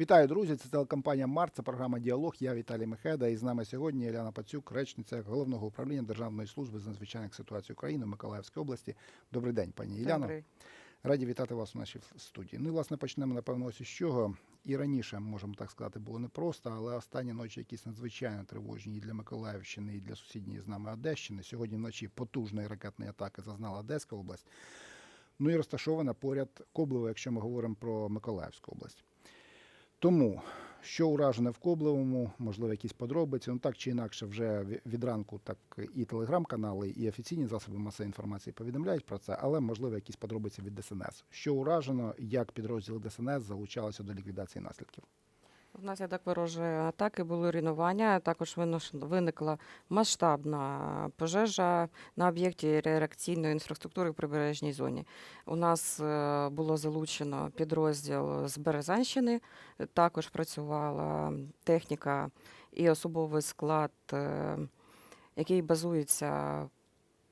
Вітаю, друзі! Це телекомпанія Март, це програма Діалог. Я Віталій Мехеда. І з нами сьогодні Іляна Пацюк, речниця головного управління Державної служби з надзвичайних ситуацій України в Миколаївській області. Добрий день, пані Іляно. Добрий. Раді вітати вас у нашій студії. Ну і власне почнемо напевно ось із чого. І раніше, можемо так сказати, було непросто, але останні ночі якісь надзвичайно тривожні і для Миколаївщини, і для сусідньої з нами Одещини. Сьогодні вночі потужної ракетної атаки зазнала Одеська область. Ну і розташована поряд Коблево, якщо ми говоримо про Миколаївську область. Тому, що уражене в Коблевому, можливо, якісь подробиці, ну так чи інакше, вже ві- від ранку так і телеграм-канали, і офіційні засоби масової інформації повідомляють про це, але можливо якісь подробиці від ДСНС. Що уражено, як підрозділи ДСНС залучалися до ліквідації наслідків. Внаслідок ворожої атаки були руйнування. Також виникла масштабна пожежа на об'єкті реакційної інфраструктури в прибережній зоні. У нас е, було залучено підрозділ з Березанщини. Також працювала техніка і особовий склад, е, який базується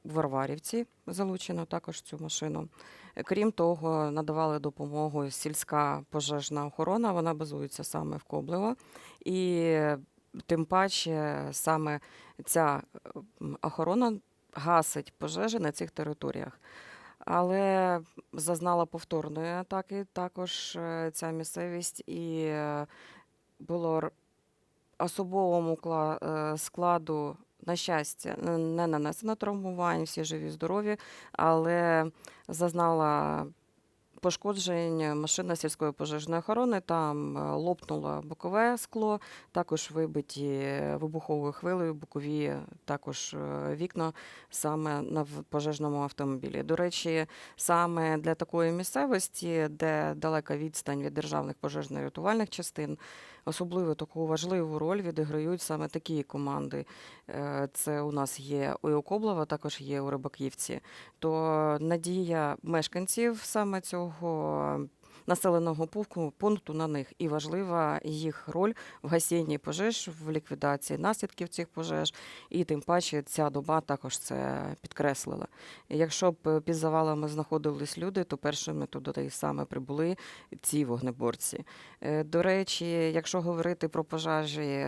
в Варварівці. Залучено також цю машину. Крім того, надавали допомогу сільська пожежна охорона. Вона базується саме в Коблево. І тим паче саме ця охорона гасить пожежі на цих територіях. Але зазнала повторної атаки також е, ця місцевість, і е, було особовому е, складу, на щастя, не не нанесено травмувань, всі живі, здорові, але зазнала пошкоджень машина сільської пожежної охорони. Там е, лопнуло бокове скло, також вибиті вибуховою хвилею, бокові також е, вікна саме на пожежному автомобілі. До речі, саме для такої місцевості, де далека відстань від державних пожежно-рятувальних частин, особливо таку важливу роль відіграють саме такі команди. Е, Це у нас є у Окоблова, також є у Рибаківці. То надія мешканців саме цього населеного пункту, на них і важлива їх роль в гасінні пожеж, в ліквідації наслідків цих пожеж, і тим паче ця доба також це підкреслила. Якщо б під завалами знаходились люди, то першими туди саме прибули ці вогнеборці. Е, До речі, якщо говорити про пожежі,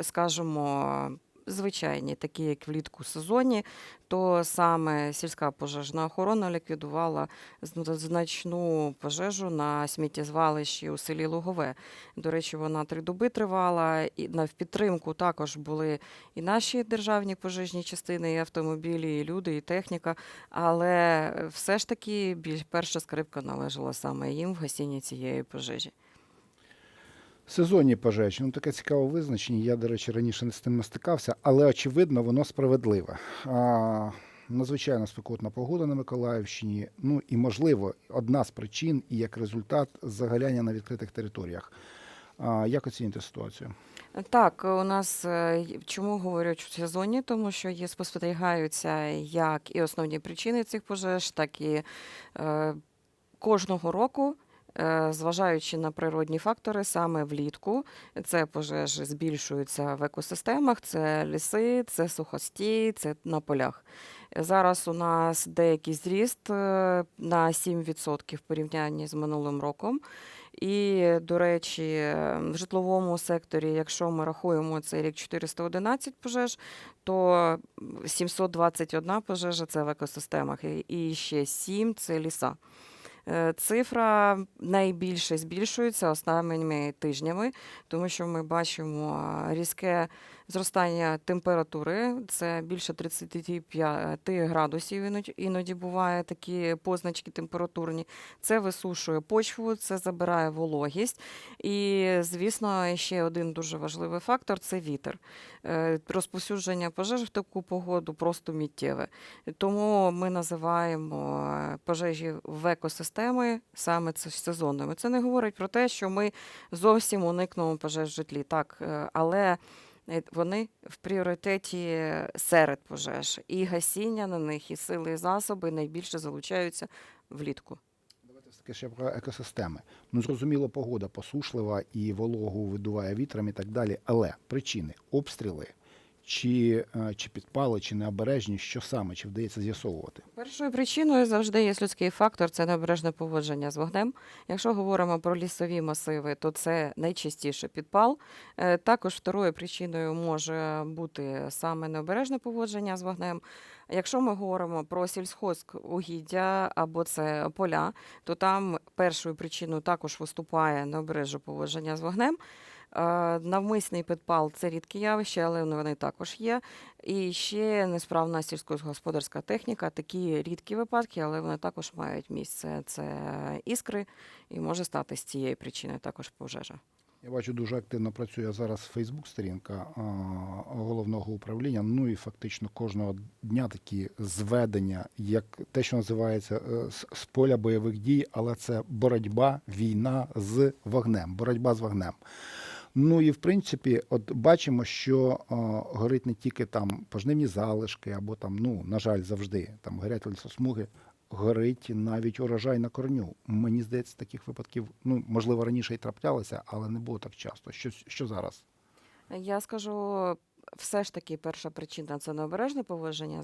скажімо, звичайні, такі як влітку сезоні, то саме сільська пожежна охорона ліквідувала значну пожежу на сміттєзвалищі у селі Лугове. До речі, вона три доби тривала, і на в підтримку також були і наші державні пожежні частини, і автомобілі, і люди, і техніка. Але все ж таки більш перша скрипка належала саме їм в гасінні цієї пожежі. Сезонні пожежі, ну таке цікаве визначення. Я, до речі, раніше не з тим не стикався, але очевидно, воно справедливе. А, надзвичайно спекотна погода на Миколаївщині. Ну і можливо, одна з причин і як результат загаляння на відкритих територіях. А, як оцінюєте ситуацію? Так, у нас е, чому говорять в сезоні, тому що є спостерігаються як і основні причини цих пожеж, так і е, кожного року. Е, Зважаючи на природні фактори, саме влітку це пожежі збільшуються в екосистемах, це ліси, це сухості, це на полях. Зараз у нас деякий зріст е, на 7% в порівнянні з минулим роком. І, до речі, в житловому секторі, якщо ми рахуємо цей рік 411 пожеж, то 721 пожежа це в екосистемах, і- ще 7 це ліса. Е, Цифра найбільше збільшується останніми тижнями, тому що ми бачимо різке зростання температури. Це більше 35 градусів іноді, буває такі позначки температурні. Це висушує почву, це забирає вологість. І, звісно, ще один дуже важливий фактор це вітер. Е, Розповсюдження пожеж в таку погоду просто миттєве. Тому ми називаємо е, пожежі в екосистеми саме це сезонними. Це не говорить про те, що ми зовсім уникнемо пожеж в житлі. Так, е, але е, вони в пріоритеті серед пожеж. І гасіння на них, і сили, і засоби найбільше залучаються влітку. Давайте все-таки ще про екосистеми. Ну, зрозуміло, погода посушлива і вологу видуває вітром і так далі. Але причини обстріли чи, е, чи підпали, чи необережність, що саме, чи вдається з'ясовувати? Першою причиною завжди є людський фактор це необережне поводження з вогнем. Якщо говоримо про лісові масиви, то це найчастіше підпал. Е, Також второю причиною може бути саме необережне поводження з вогнем. Якщо ми говоримо про сільськогоспугіддя або це поля, то там першою причиною також виступає необережне поводження з вогнем. Навмисний підпал це рідкі явища, але вони також є. І ще несправна сільськогосподарська техніка, такі рідкі випадки, але вони також мають місце. Це іскри, і може стати з цієї причини також пожежа. Я бачу, дуже активно працює зараз Фейсбук-сторінка головного управління. Ну і фактично кожного дня такі зведення, як те, що називається е, з поля бойових дій, але це боротьба, війна з вогнем, боротьба з вогнем. Ну і в принципі, от бачимо, що о, горить не тільки там пожнивні залишки, або там, ну на жаль, завжди там горять лісосмуги. Горить навіть урожай на корню. Мені здається, таких випадків, ну можливо, раніше і траплялося, але не було так часто. Що, що зараз? Я скажу, все ж таки, перша причина це необережне поводження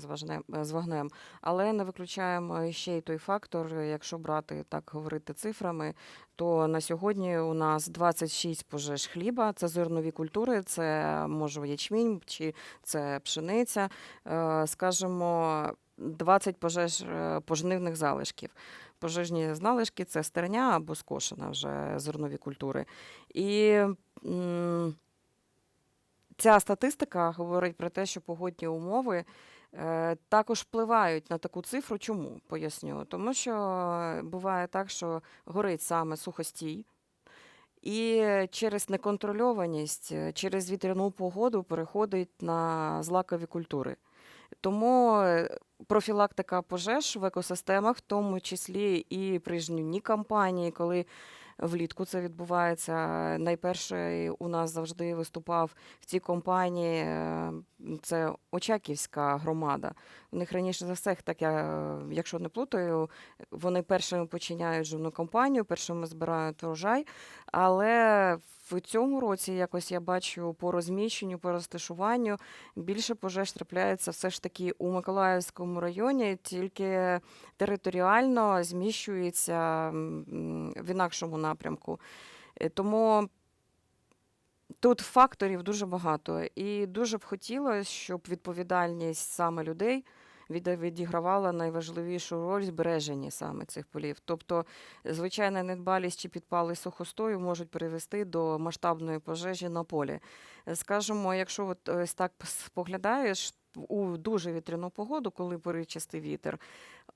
з вогнем, але не виключаємо ще й той фактор, якщо брати так говорити цифрами, то на сьогодні у нас 26 пожеж хліба, це зернові культури, це може ячмінь чи це пшениця, е, скажімо, 20 пожеж е, пожнивних залишків. Пожежні залишки це стерня або скошена вже зернові культури. І ця статистика говорить про те, що погодні умови е, також впливають на таку цифру. Чому? Поясню. Тому що буває так, що горить саме сухостій. І через неконтрольованість, е, через вітряну погоду переходить на злакові культури. Тому е, профілактика пожеж в екосистемах, в тому числі і при жнівній кампанії, коли влітку це відбувається. Найперше у нас завжди виступав в цій компанії е, це Очаківська громада. У них раніше за всіх, так я, якщо не плутаю, вони першими починають жовну кампанію, першими збирають урожай. Але в цьому році якось я бачу по розміщенню, по розташуванню більше пожеж трапляється все ж таки у Миколаївському районі, тільки територіально зміщується в інакшому напрямку. Е, Тому тут факторів дуже багато. І дуже б хотілося, щоб відповідальність саме людей відігравала найважливішу роль в збереженні саме цих полів. Тобто, звичайна недбалість чи підпали сухостою можуть привести до масштабної пожежі на полі. Е, Скажімо, якщо от ось так споглядаєш у дуже вітряну погоду, коли поривчастий вітер,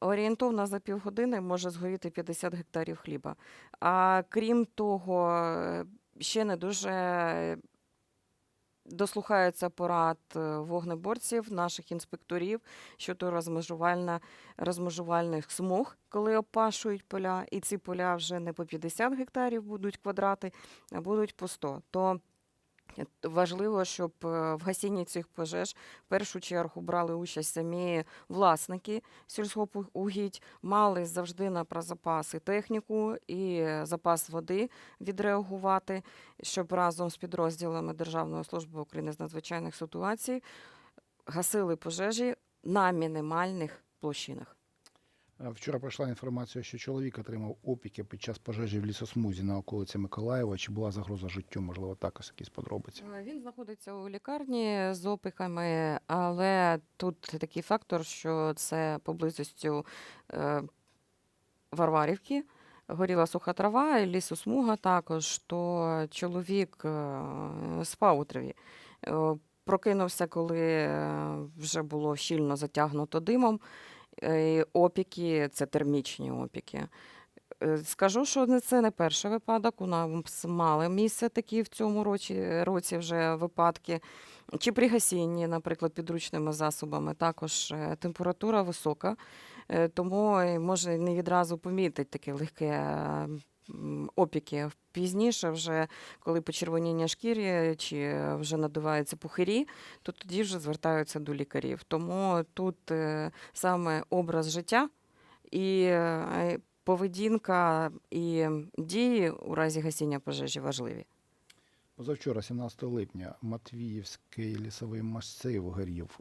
орієнтовно за півгодини може згоріти 50 гектарів хліба. А крім того, е, ще не дуже дослухаються порад е, вогнеборців, наших інспекторів щодо розмежувальна, розмежувальних смуг, коли опашують поля, і ці поля вже не по 50 гектарів будуть квадрати, а будуть по 100. То важливо, щоб е, в гасінні цих пожеж в першу чергу брали участь самі власники сільськогугідь, мали завжди на прозапас і техніку, і е, запас води відреагувати, щоб разом з підрозділами Державної служби України з надзвичайних ситуацій гасили пожежі на мінімальних площинах. Е, Вчора пройшла інформація, що чоловік отримав опіки під час пожежі в лісосмузі на околиці Миколаєва. Чи була загроза життю? Можливо, також якісь подробиці. Е, Він знаходиться у лікарні з опіками, але тут такий фактор, що це поблизостю е, Варварівки. Горіла суха трава, лісосмуга також, то чоловік спав у траві. Прокинувся, коли вже було щільно затягнуто димом. Е, Опіки це термічні опіки. Е, Скажу, що це не перший випадок. У нас мали місце такі в цьому році, році вже випадки. Чи при гасінні, наприклад, підручними засобами, також е, температура висока, е, тому може не відразу помітить таке легке е, опіки. Пізніше, вже коли почервоніння шкірі чи вже надуваються пухирі, то тоді вже звертаються до лікарів. Тому тут е, саме образ життя і е, поведінка і дії у разі гасіння пожежі важливі. Позавчора, 17 липня, Матвіївський лісовий масив горів,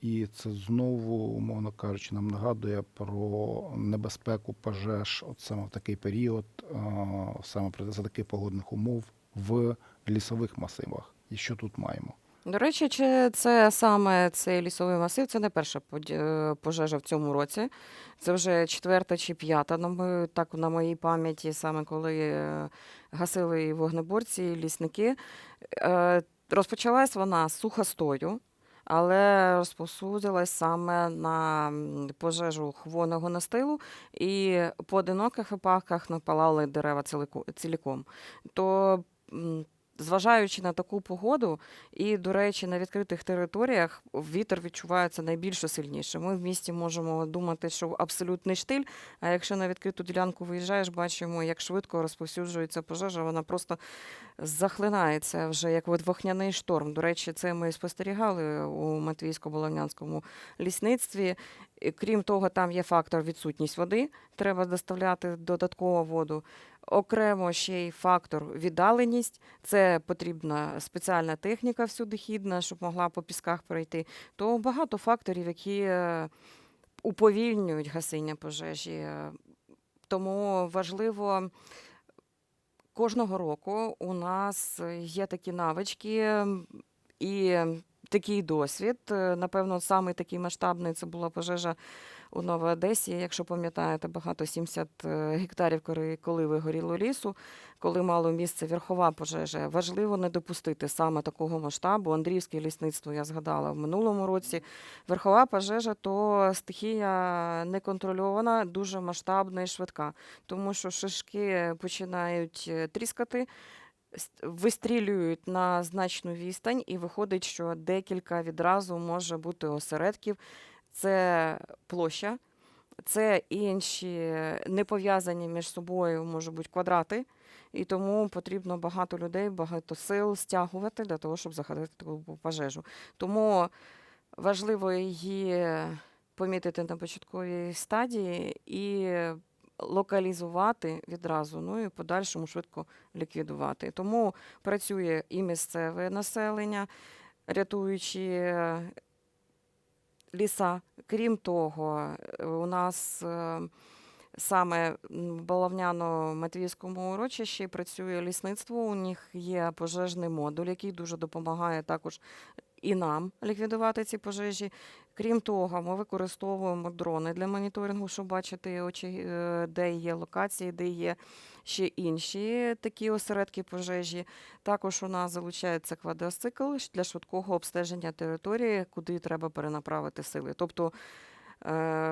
і це знову, умовно кажучи, нам нагадує про небезпеку пожеж от саме в такий період, саме за таких погодних умов в лісових масивах. І що тут маємо? До речі, чи це саме цей лісовий масив? Це не перша е, пожежа в цьому році. Це вже четверта чи п'ята, мою- так на моїй пам'яті, саме коли е, гасили і вогнеборці, і лісники. Е, Розпочалась вона з сухостою, але розповсюдилась саме на пожежу хвойного настилу, і в поодиноких випадках напалали дерева ціліком. То Зважаючи на таку погоду, і, до речі, на відкритих територіях вітер відчувається найбільше сильніше. Ми в місті можемо думати, що абсолютний штиль, а якщо на відкриту ділянку виїжджаєш, бачимо, як швидко розповсюджується пожежа, вона просто захлинається вже як вогняний шторм. До речі, це ми спостерігали у Матвійсько-Болонянському лісництві. І, Крім того, там є фактор відсутність води, треба доставляти додаткову воду. Окремо ще й фактор віддаленість. Це потрібна спеціальна техніка всюдихідна, щоб могла по пісках пройти. То багато факторів, які е, уповільнюють гасіння пожежі. Е, Тому важливо кожного року у нас є такі навички і такий досвід. Е, Напевно, самий такий масштабний це була пожежа у Новій Одесі. Якщо пам'ятаєте, багато 70 е, гектарів, коли вигоріло лісу, коли мало місце верхова пожежа. Важливо не допустити саме такого масштабу. Андріївське лісництво я згадала в минулому році. Верхова пожежа то стихія неконтрольована, дуже масштабна і швидка, тому що шишки починають е, тріскати. Вистрілюють на значну відстань, і виходить, що декілька відразу може бути осередків. Це площа, це інші не пов'язані між собою, може бути квадрати, і тому потрібно багато людей, багато сил стягувати для того, щоб захистити таку пожежу. Тому важливо її помітити на початковій стадії і локалізувати відразу, ну і в подальшому швидко ліквідувати. Тому працює і місцеве населення, рятуючи е, ліса. Крім того, е, у нас е, саме в Балавняно-Матвійському урочищі працює лісництво. У них є пожежний модуль, який дуже допомагає також і нам ліквідувати ці пожежі. Крім того, ми використовуємо дрони для моніторингу, щоб бачити, очі- е, де є локації, де є ще інші такі осередки пожежі. Також у нас залучається квадроцикл для швидкого обстеження території, куди треба перенаправити сили. Тобто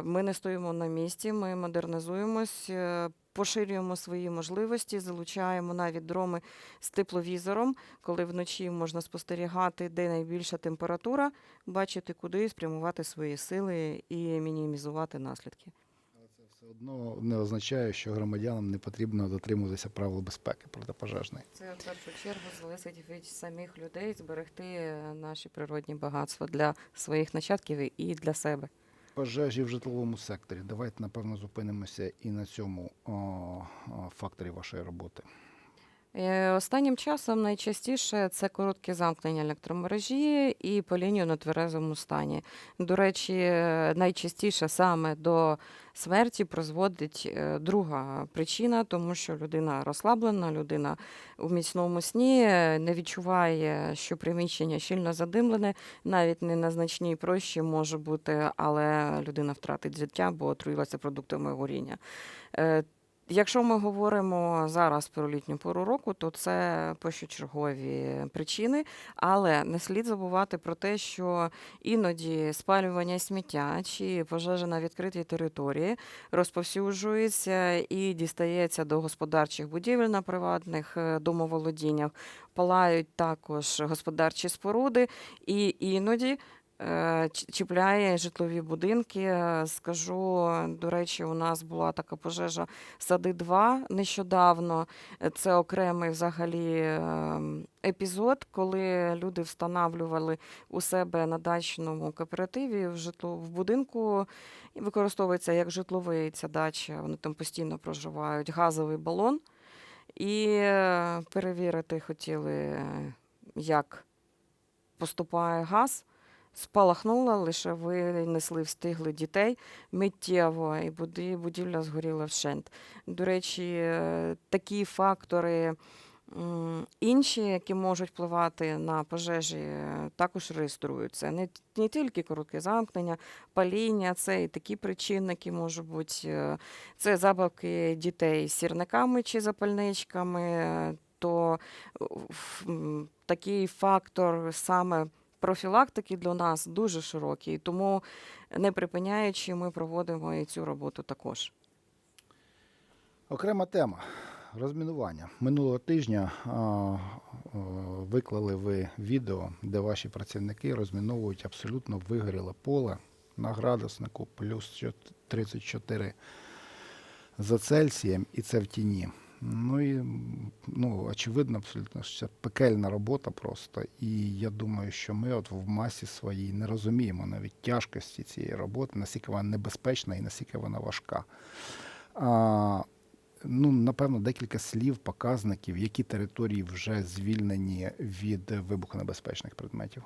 ми не стоїмо на місці, ми модернізуємось, е, поширюємо свої можливості, залучаємо навіть дроми з тепловізором, коли вночі можна спостерігати, де найбільша температура, бачити, куди спрямувати свої сили і мінімізувати наслідки. Але це все одно не означає, що громадянам не потрібно дотримуватися правил безпеки протипожежної. Це в першу чергу залежить від самих людей зберегти е, наші природні багатства для своїх нащадків і для себе. Пожежі в житловому секторі. Давайте, напевно, зупинимося і на цьому факторі вашої роботи. Е, Останнім часом найчастіше це короткі замкнення електромережі і паління на тверезому стані. До речі, е, найчастіше саме до смерті призводить е, друга причина, тому що людина розслаблена, людина у міцному сні е, не відчуває, що приміщення щільно задимлене, навіть не на значній прощі може бути, але людина втратить життя, бо отруїлася продуктами горіння. Якщо ми говоримо зараз про літню пору року, то це першочергові причини, але не слід забувати про те, що іноді спалювання сміття чи пожежа на відкритій території розповсюджується і дістається до господарчих будівель на приватних е, домоволодіннях, палають також господарчі споруди, і іноді чіпляє житлові будинки. Е, Скажу, до речі, у нас була така пожежа Сади 2 нещодавно. Е, Це окремий взагалі ем, епізод, коли люди встановлювали у себе на дачному кооперативі в житло в будинку і використовується як житловий ця дача. Вони там постійно проживають газовий балон. І е, перевірити хотіли, е, як поступає газ. Спалахнула, лише винесли, встигли дітей миттєво, і будівля згоріла вщент. До речі, е, такі фактори інші, які можуть впливати на пожежі, е, також реєструються. Не, не тільки коротке замкнення, паління, це і такі причини, які можуть бути. е, Це забавки дітей з сірниками чи запальничками, то такий фактор саме профілактики для нас дуже широкий. Тому не припиняючи, ми проводимо і цю роботу також. Окрема тема розмінування. Минулого тижня а, виклали ви відео, де ваші працівники розміновують абсолютно вигоріле поле на градуснику плюс чот- 34 за Цельсієм, і це в тіні. Ну і ну, очевидно, абсолютно, що це пекельна робота просто. І я думаю, що ми от в масі своїй не розуміємо навіть тяжкості цієї роботи, наскільки вона небезпечна і наскільки вона важка. А, ну, напевно, декілька слів, показників, які території вже звільнені від вибухонебезпечних предметів.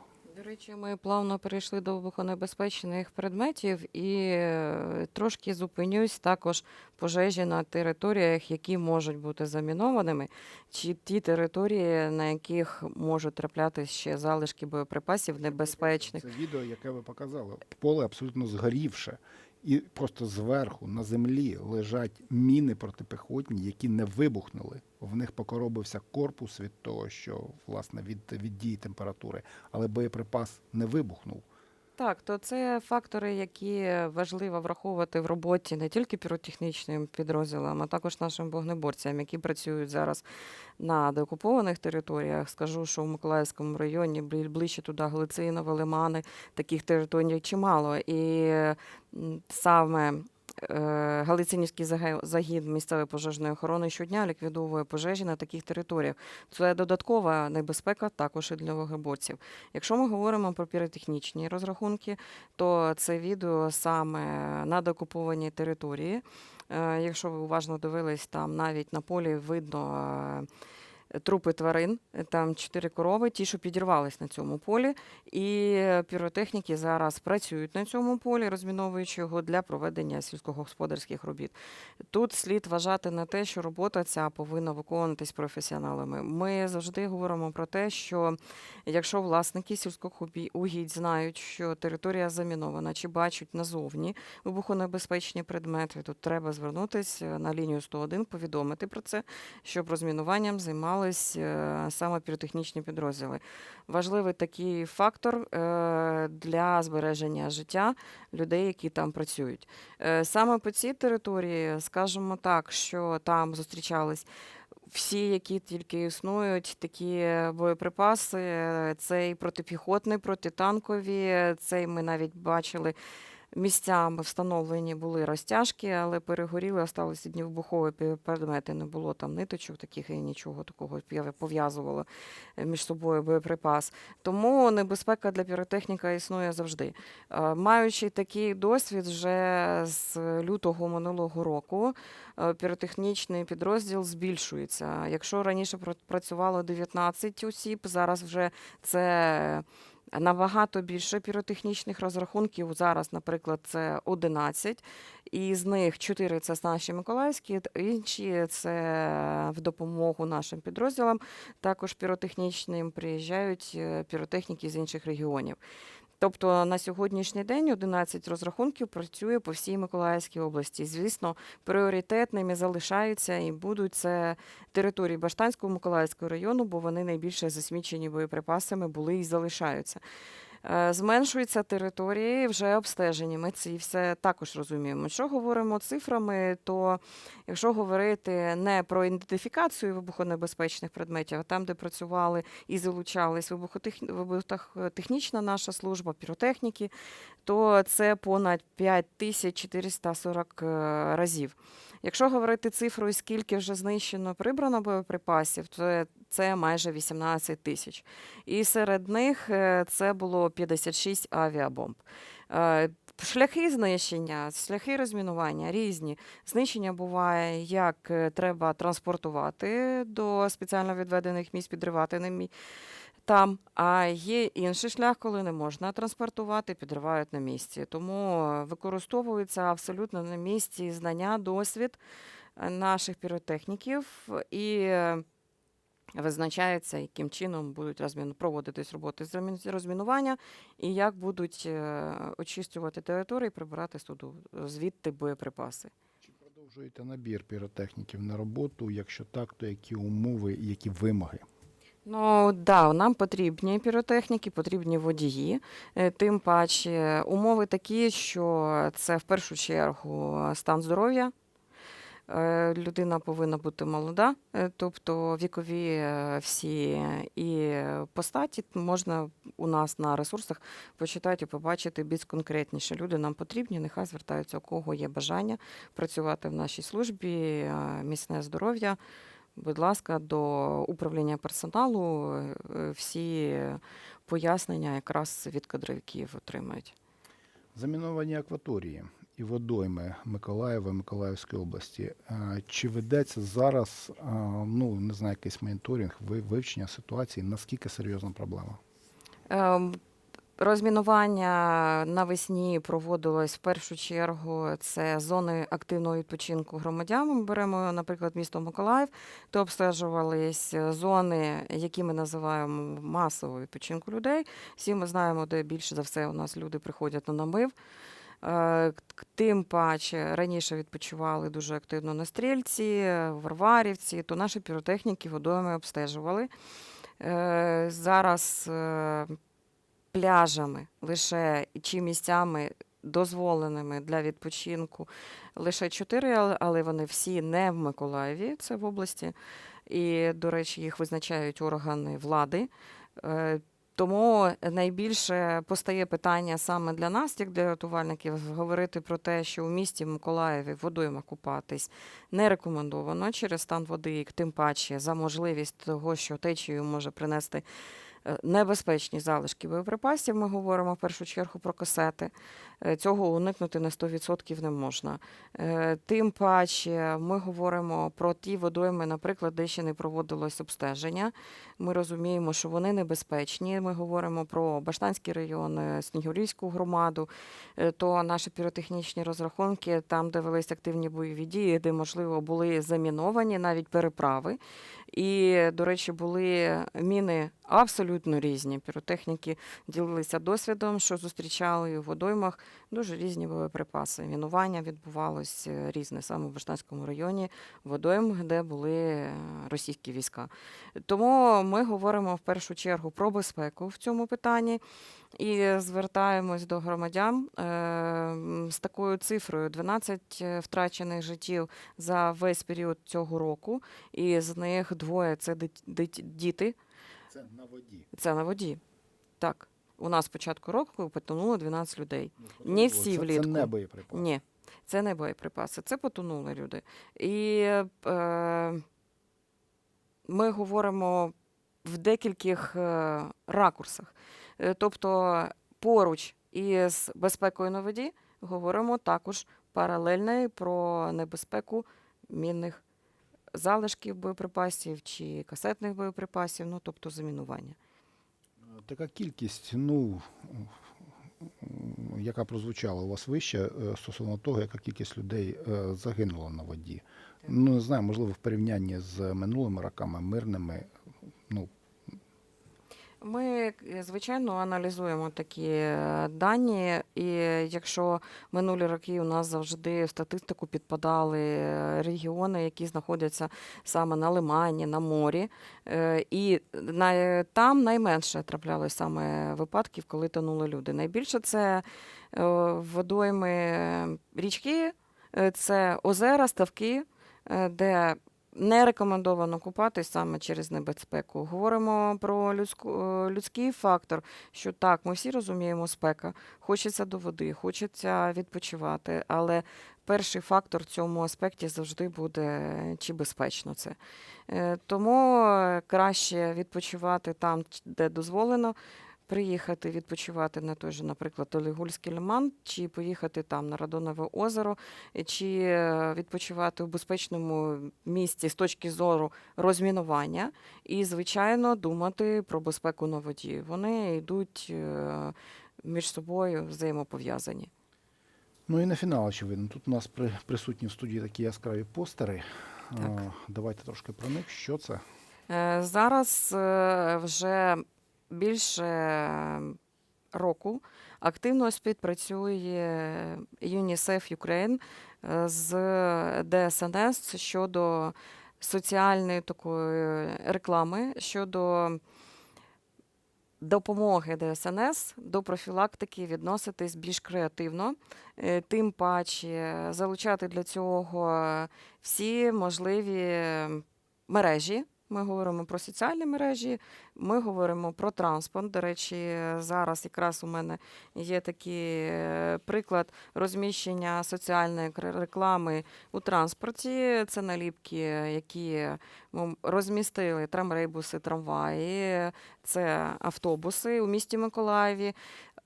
Речі, ми плавно перейшли до вибухонебезпечних предметів і е, трошки зупинюсь також пожежі на територіях, які можуть бути замінованими, чи ті території, на яких можуть траплятися ще залишки боєприпасів небезпечних. Це відео, яке ви показали. Поле абсолютно згорівше. І просто зверху на землі лежать міни протипіхотні, які не вибухнули. В них покоробився корпус від того, що власне від, від дії температури, але боєприпас не вибухнув. Так, то це фактори, які важливо враховувати в роботі не тільки піротехнічним підрозділам, а також нашим вогнеборцям, які працюють зараз на деокупованих територіях. Скажу, що в Миколаївському районі ближче туди Глицинове, Лимани, таких територій чимало. І саме Галицинівський загін місцевої пожежної охорони щодня ліквідовує пожежі на таких територіях. Це додаткова небезпека також і для вогнеборців. Якщо ми говоримо про піротехнічні розрахунки, то це відео саме на деокупованій території. Е, Якщо ви уважно дивились, там навіть на полі видно. Е, Трупи тварин, е, там чотири корови, ті, що підірвались на цьому полі, і піротехніки зараз працюють на цьому полі, розміновуючи його для проведення сільськогосподарських робіт. Тут слід вважати на те, що робота ця повинна виконуватись професіоналами. Ми завжди говоримо про те, що якщо власники сільських угідь знають, що територія замінована чи бачать назовні вибухонебезпечні предмети, то треба звернутися на лінію 101, повідомити про це, щоб розмінуванням займались е, саме піротехнічні підрозділи. Важливий такий фактор е, для збереження життя людей, які там працюють. Е, Саме по цій території, скажімо так, що там зустрічались всі, які тільки існують, такі боєприпаси, це і протипіхотні, протитанкові, це й ми навіть бачили. Місцями встановлені були розтяжки, але перегоріли, осталися одні вибухові предмети. Не було там ниточок таких і нічого такого пов'язувало е, між собою боєприпас. Тому небезпека для піротехніка існує завжди. Е, Маючи такий досвід, вже з лютого минулого року е, піротехнічний підрозділ збільшується. Якщо раніше працювало 19 осіб, зараз вже це. Набагато більше піротехнічних розрахунків. Зараз, наприклад, це 11, і з них 4 – це наші миколаївські, інші це в допомогу нашим підрозділам. Також піротехнічним приїжджають е, піротехніки з інших регіонів. Тобто на сьогоднішній день 11 розрахунків працює по всій Миколаївській області. Звісно, пріоритетними залишаються і будуть це території Баштанського Миколаївського району, бо вони найбільше засмічені боєприпасами були і залишаються. Е, Зменшуються території вже обстежені. Ми це і все також розуміємо. Що говоримо цифрами, то якщо говорити не про ідентифікацію вибухонебезпечних предметів, а там, де працювали і залучались вибухотех- вибухотехнічна наша служба, піротехніки, то це понад 5440 е, разів. Якщо говорити цифрою, скільки вже знищено прибрано боєприпасів, то це майже 18 тисяч. І серед них е, це було 56 авіабомб. Е, Шляхи знищення, шляхи розмінування різні. Знищення буває, як е, треба транспортувати до спеціально відведених місць, підривати на мі... там. А є інший шлях, коли не можна транспортувати, підривають на місці. Тому е, використовуються абсолютно на місці знання, досвід е, наших піротехніків і е, визначається, яким чином будуть розмін... проводитись роботи з розмінування і як будуть очищувати території, прибирати суду звідти боєприпаси. Чи продовжуєте набір піротехніків на роботу? Якщо так, то які умови які вимоги? Ну да, нам потрібні піротехніки, потрібні водії. Е, Тим паче умови такі, що це в першу чергу стан здоров'я. Е, Людина повинна бути молода, е, тобто вікові всі і по статі можна у нас на ресурсах почитати і побачити більш конкретніше. Люди нам потрібні, нехай звертаються, у кого є бажання працювати в нашій службі, міцне здоров'я. Будь ласка, до управління персоналу е, всі пояснення якраз від кадровиків отримають. Заміновані акваторії і водойми Миколаєва, Миколаївської області. Е, Чи ведеться зараз, е, ну не знаю, якийсь моніторинг, ви- вивчення ситуації, наскільки серйозна проблема? Розмінування навесні проводилось в першу чергу. Це зони активного відпочинку громадян. Ми беремо, наприклад, місто Миколаїв, то обстежувались зони, які ми називаємо масового відпочинку людей. Всі ми знаємо, де більше за все у нас люди приходять на намив. Е, Тим паче раніше відпочивали дуже активно на стрільці, Варварівці, то наші піротехніки водойми обстежували. Е, Зараз е, пляжами лише чи місцями дозволеними для відпочинку лише чотири, але- вони всі не в Миколаєві, це в області. І, до речі, їх визначають органи влади. Е, Тому найбільше постає питання саме для нас, як для рятувальників, говорити про те, що у місті Миколаєві водойма купатись не рекомендовано через стан води, тим паче за можливість того, що течію може принести небезпечні залишки боєприпасів. Ми говоримо в першу чергу про касети. Е, Цього уникнути на 100% не можна. Е, Тим паче ми говоримо про ті водойми, наприклад, де ще не проводилось обстеження. Ми розуміємо, що вони небезпечні. Ми говоримо про Баштанський район, е, Снігурівську громаду, е, то наші піротехнічні розрахунки, там, де велись активні бойові дії, де, можливо, були заміновані навіть переправи. І, до речі, були міни абсолютно різні. Піротехніки ділилися досвідом, що зустрічали у водоймах дуже різні боєприпаси. Мінування відбувалось е, різне саме в Баштанському районі, водойм, де були е, російські війська. Тому ми говоримо в першу чергу про безпеку в цьому питанні і звертаємось до громадян е, з такою цифрою: 12 втрачених життів за весь період цього року, і з них двоє це діти. Це на воді. Це на воді. Так. У нас з початку року потонуло 12 людей. Не всі це, влітку. Це не боєприпас. Ні, це не боєприпаси, це потонули люди. І е, ми говоримо в декількох е, ракурсах. Е, Тобто поруч із безпекою на воді говоримо також паралельно і про небезпеку мінних залишків боєприпасів чи касетних боєприпасів, ну тобто замінування. Така кількість, ну яка прозвучала у вас вище е, стосовно того, яка кількість людей е, загинула на воді. Ну не знаю, можливо, в порівнянні з минулими роками, мирними. Ну Ми, е, звичайно, аналізуємо такі е, дані, і якщо минулі роки у нас завжди в статистику підпадали е, регіони, які знаходяться саме на лимані, на морі, і там найменше траплялось саме випадків, коли тонули люди. Найбільше це водойми річки, це озера, ставки, де не рекомендовано купатись саме через небезпеку. Говоримо про людську, е, людський фактор, що так, ми всі розуміємо спека, хочеться до води, хочеться відпочивати, але перший фактор в цьому аспекті завжди буде чи безпечно це. Е, Тому е, краще відпочивати там, де дозволено. Приїхати відпочивати на той же, наприклад, Олігульський лиман, чи поїхати там на Радонове озеро, е, чи е, відпочивати в безпечному місці з точки зору розмінування, і, звичайно, думати про безпеку на воді. Вони йдуть е, між собою взаємопов'язані. Ну і на фінал, очевидно. Тут у нас при, присутні в студії такі яскраві постери. Так. А, давайте трошки про них. Що це? Е, Зараз е, вже більше року активно співпрацює UNICEF Ukraine е, з ДСНС щодо соціальної такої реклами, щодо допомоги ДСНС до профілактики відноситись більш креативно, Е, тим паче залучати для цього всі можливі мережі. Ми говоримо про соціальні мережі, ми говоримо про транспорт. До речі, зараз якраз у мене є такий е, приклад розміщення соціальної реклами у транспорті. Це наліпки, які розмістили трамрейбуси, трамваї, це автобуси у місті Миколаєві.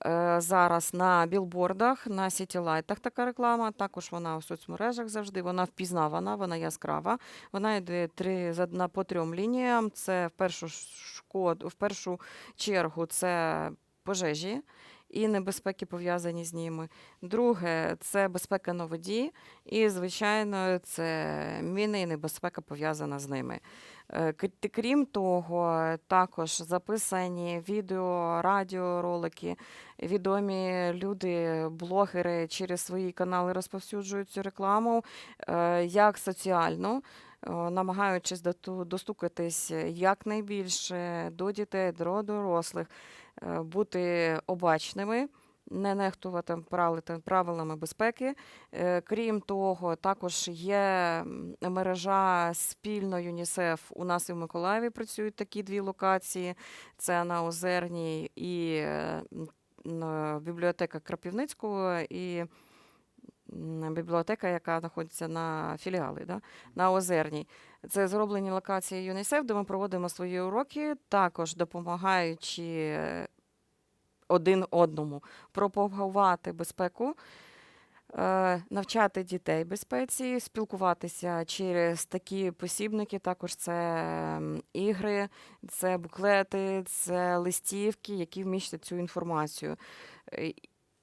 Е, Зараз на білбордах, на сітілайтах така реклама. Також вона у соцмережах завжди. Вона впізнавана, вона яскрава. Вона йде три за по трьом лініям. Це в першу шкод, в першу чергу це пожежі і небезпеки пов'язані з ними. Друге це безпека на воді, і звичайно, це міни і небезпека пов'язана з ними. Е, кр- Крім того, також записані відео, радіоролики. Відомі люди, блогери через свої канали розповсюджують цю рекламу е, як соціальну, е, намагаючись достукатись якнайбільше до дітей, до дорослих, бути обачними. Не нехтувати правилами безпеки. Е, Крім того, також є мережа спільно ЮНІСЕФ. У нас і в Миколаєві працюють такі дві локації: це на Озерній і е, бібліотека Крапівницького і бібліотека, яка знаходиться на філіали, да? на Озерній. Це зроблені локації ЮНІСЕФ, де ми проводимо свої уроки, також допомагаючи один одному пропагувати безпеку. е, Навчати дітей безпеці, спілкуватися через такі посібники. Також це ігри, це буклети, це листівки, які вміщать цю інформацію. Е,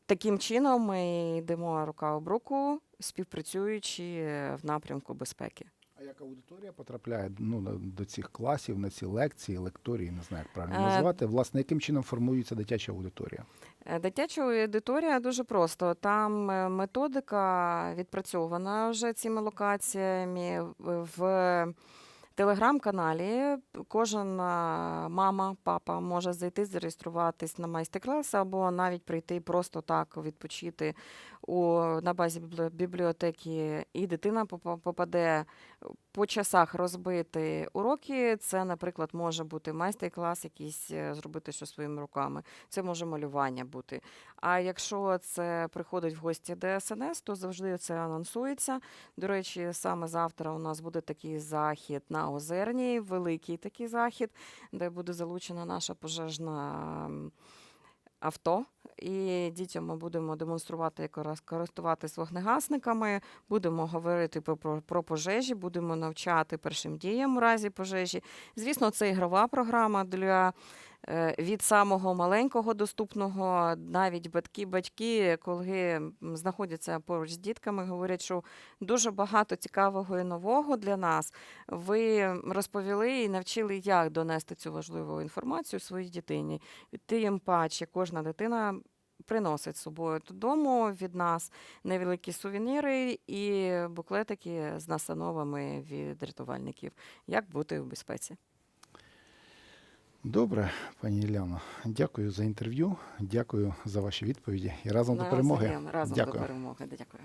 Таким чином ми йдемо рука об руку, співпрацюючи в напрямку безпеки. А як аудиторія потрапляє ну, до цих класів, на ці лекції, лекторії, не знаю, як правильно Е, назвати. Власне, яким чином формується дитяча аудиторія? Е, Дитяча аудиторія дуже просто. Там е, методика відпрацьована вже цими локаціями В- в телеграм-каналі. Кожен мама, папа може зайти, зареєструватись на майстер-клас або навіть прийти просто так відпочити у, на базі бібліотеки, і дитина попа- попаде по часах розбити уроки. Це, наприклад, може бути майстер-клас, якийсь е, зробити щось своїми руками. Це може малювання бути. А якщо це приходить в гості ДСНС, то завжди це анонсується. До речі, саме завтра у нас буде такий захід на Озерній, великий такий захід, де буде залучена наша пожежна авто. І дітям ми будемо демонструвати, як користуватися вогнегасниками, будемо говорити про, про, пожежі, будемо навчати першим діям у разі пожежі. Звісно, це ігрова програма для від самого маленького доступного, навіть батьки, батьки, коли знаходяться поруч з дітками, говорять, що дуже багато цікавого і нового для нас. Ви розповіли і навчили, як донести цю важливу інформацію своїй дитині. Тим паче, кожна дитина. Приносить з собою додому від нас невеликі сувеніри і буклетики з настановами від рятувальників, як бути в безпеці. Добре, пані Іляно, дякую за інтерв'ю, дякую за ваші відповіді і разом до Навзаєм, перемоги. Разом Дякую. до перемоги. Дякую.